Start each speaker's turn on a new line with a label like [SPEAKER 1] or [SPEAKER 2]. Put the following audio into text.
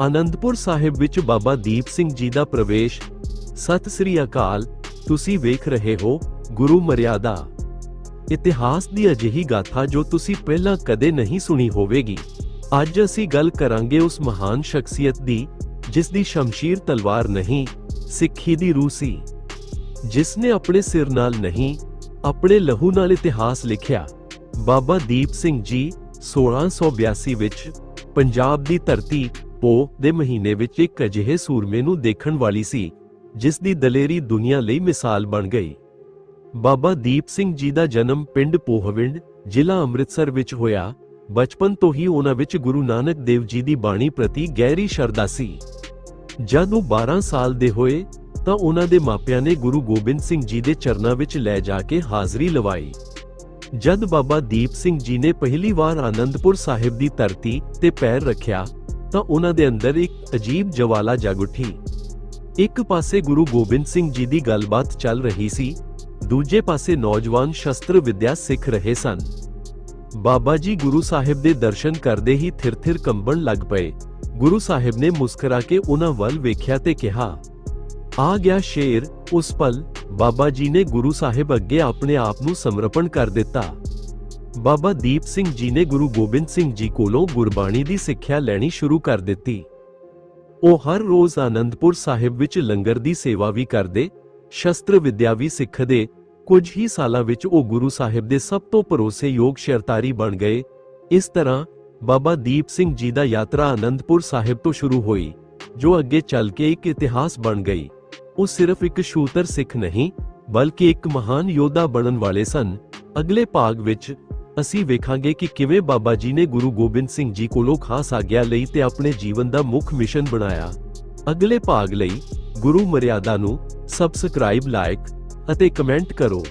[SPEAKER 1] ਆਨੰਦਪੁਰ ਸਾਹਿਬ ਵਿੱਚ ਬਾਬਾ ਦੀਪ ਸਿੰਘ ਜੀ ਦਾ ਪ੍ਰਵੇਸ਼। ਸਤਿ ਸ੍ਰੀ ਅਕਾਲ, ਤੁਸੀਂ ਵੇਖ ਰਹੇ ਹੋ ਗੁਰੂ ਮਰਿਆਦਾ। ਇਤਿਹਾਸ ਦੀ ਅਜਿਹੀ ਗਾਥਾ ਜੋ ਤੁਸੀਂ ਪਹਿਲਾਂ ਕਦੇ ਨਹੀਂ ਸੁਣੀ ਹੋਵੇਗੀ। ਅੱਜ ਅਸੀਂ ਗੱਲ ਕਰਾਂਗੇ ਉਸ ਮਹਾਨ ਸ਼ਖਸੀਅਤ ਦੀ, ਜਿਸ ਦੀ ਸ਼ਮਸ਼ੀਰ ਤਲਵਾਰ ਨਹੀਂ, ਸਿੱਖੀ ਦੀ ਰੂਹ ਸੀ। ਜਿਸ ਨੇ ਆਪਣੇ ਸਿਰ ਨਾਲ ਨਹੀਂ, ਆਪਣੇ ਲਹੂ ਨਾਲ ਇਤਿਹਾਸ ਲਿਖਿਆ। ਬਾਬਾ ਦੀਪ ਸਿੰਘ ਜੀ 1682 ਵਿੱਚ ਪੰਜਾਬ ਦੀ ਧਰਤੀ ਪੋ ਦੇ ਮਹੀਨੇ ਵਿੱਚ ਇੱਕ ਅਜਿਹੇ ਸੂਰਮੇ ਨੂੰ ਦੇਖਣ ਵਾਲੀ ਸੀ, ਜਿਸ ਦੀ ਦਲੇਰੀ ਦੁਨੀਆ ਲਈ ਮਿਸਾਲ ਬਣ ਗਈ। ਬਾਬਾ ਦੀਪ ਸਿੰਘ ਜੀ ਦਾ ਜਨਮ ਪਿੰਡ ਪੋਹਵਿੰਡ, ਜ਼ਿਲ੍ਹਾ ਅੰਮ੍ਰਿਤਸਰ ਵਿੱਚ ਹੋਇਆ। ਬਚਪਨ ਤੋਂ ਹੀ ਉਹਨਾਂ ਵਿੱਚ ਗੁਰੂ ਨਾਨਕ ਦੇਵ ਜੀ ਦੀ ਬਾਣੀ ਪ੍ਰਤੀ ਗਹਿਰੀ ਸ਼ਰਧਾ ਸੀ। ਜਦ ਉਹ 12 ਸਾਲ ਦੇ ਹੋਏ, ਤਾਂ ਉਹਨਾਂ ਦੇ ਮਾਪਿਆਂ ਨੇ ਗੁਰੂ ਗੋਬਿੰਦ ਸਿੰਘ ਜੀ ਦੇ ਚਰਨਾਂ ਵਿੱਚ ਲੈ ਜਾ ਕੇ ਹਾਜ਼ਰੀ ਲਵਾਈ। ਜਦ ਬਾਬਾ ਦੀਪ ਸਿੰਘ ਜੀ ਨੇ ਪਹਿਲੀ ਵਾਰ ਆਨੰਦਪੁਰ ਸਾਹਿਬ ਦੀ ਧਰਤੀ ਤੇ ਪੈਰ ਰੱਖਿਆ ਤਾਂ ਉਹਨਾਂ ਦੇ ਅੰਦਰ ਇੱਕ ਅਜੀਬ ਜਵਾਲਾ ਜਗ ਉੱਠੀ। ਇੱਕ ਪਾਸੇ ਗੁਰੂ ਗੋਬਿੰਦ ਸਿੰਘ ਜੀ ਦੀ ਗੱਲਬਾਤ ਚੱਲ ਰਹੀ ਸੀ, ਦੂਜੇ ਪਾਸੇ ਨੌਜਵਾਨ ਸ਼ਸਤਰ ਵਿਦਿਆ ਸਿੱਖ ਰਹੇ ਸਨ। ਬਾਬਾ ਜੀ ਗੁਰੂ ਸਾਹਿਬ ਦੇ ਦਰਸ਼ਨ ਕਰਦੇ ਹੀ ਥਿਰ-ਥਿਰ ਕੰਬਣ ਲੱਗ ਪਏ। ਗੁਰੂ ਸਾਹਿਬ ਨੇ ਮੁਸਕਰਾ ਕੇ ਉਹਨਾਂ ਵੱਲ ਵੇਖਿਆ ਤੇ ਕਿਹਾ, ਆ ਗਿਆ ਸ਼ੇਰ, ਉਸ ਪਲ ਬਾਬਾ ਜੀ ਨੇ ਗੁਰੂ ਸਾਹਿਬ ਅੱਗੇ ਆਪਣੇ ਆਪ ਨੂੰ ਸਮਰਪਣ ਕਰ ਦਿੱਤਾ। ਬਾਬਾ ਦੀਪ ਸਿੰਘ ਜੀ ਨੇ ਗੁਰੂ ਗੋਬਿੰਦ ਸਿੰਘ ਜੀ ਕੋਲੋਂ ਗੁਰਬਾਣੀ ਦੀ ਸਿੱਖਿਆ ਲੈਣੀ ਸ਼ੁਰੂ ਕਰ ਦਿੱਤੀ। ਉਹ ਹਰ ਰੋਜ਼ ਆਨੰਦਪੁਰ ਸਾਹਿਬ ਵਿੱਚ ਲੰਗਰ ਦੀ ਸੇਵਾ ਵੀ ਕਰਦੇ, ਸ਼ਸਤਰ ਵਿਦਿਆ ਵੀ ਸਿੱਖਦੇ, ਕੁਝ ਹੀ ਸਾਲਾਂ ਵਿੱਚ ਉਹ ਗੁਰੂ ਸਾਹਿਬ ਦੇ ਸਭ ਤੋਂ ਭਰੋਸੇਯੋਗ ਸ਼ਰਤਾਰੀ ਬਣ ਗਏ। ਇਸ ਤਰ੍ਹਾਂ ਬਾਬਾ ਦੀਪ ਸਿੰਘ ਜੀ ਦਾ ਯਾਤਰਾ ਆਨੰਦਪੁਰ ਸਾਹਿਬ ਤੋਂ ਸ਼ੁਰੂ ਹੋਈ, ਜੋ ਅੱਗੇ ਚੱਲ ਕੇ ਇੱਕ ਇਤਿਹਾਸ ਬਣ ਗਈ। ਉਹ ਸਿਰਫ ਇੱਕ ਸ਼ੂਤਰ ਸਿੱਖ ਨਹੀਂ, ਬਲਕਿ ਇੱਕ ਮਹਾਨ ਯੋਧਾ ਬਣਨ ਵਾਲੇ ਸਨ। ਅਗਲੇ ਭਾਗ ਵਿੱਚ ਅਸੀਂ ਵੇਖਾਂਗੇ ਕਿ ਕਿਵੇਂ ਬਾਬਾ ਜੀ ਨੇ ਗੁਰੂ ਗੋਬਿੰਦ ਸਿੰਘ ਜੀ ਕੋਲੋਂ ਖਾਸ ਆਗਿਆ ਲਈ ਤੇ ਆਪਣੇ ਜੀਵਨ ਦਾ ਮੁੱਖ ਮਿਸ਼ਨ ਬਣਾਇਆ। ਅਗਲੇ ਭਾਗ ਲਈ ਗੁਰੂ ਮਰਿਆਦਾ ਨੂੰ ਸਬਸਕ੍ਰਾਈਬ ਲਾਈਕ ਅਤੇ ਕਮੈਂਟ ਕਰੋ।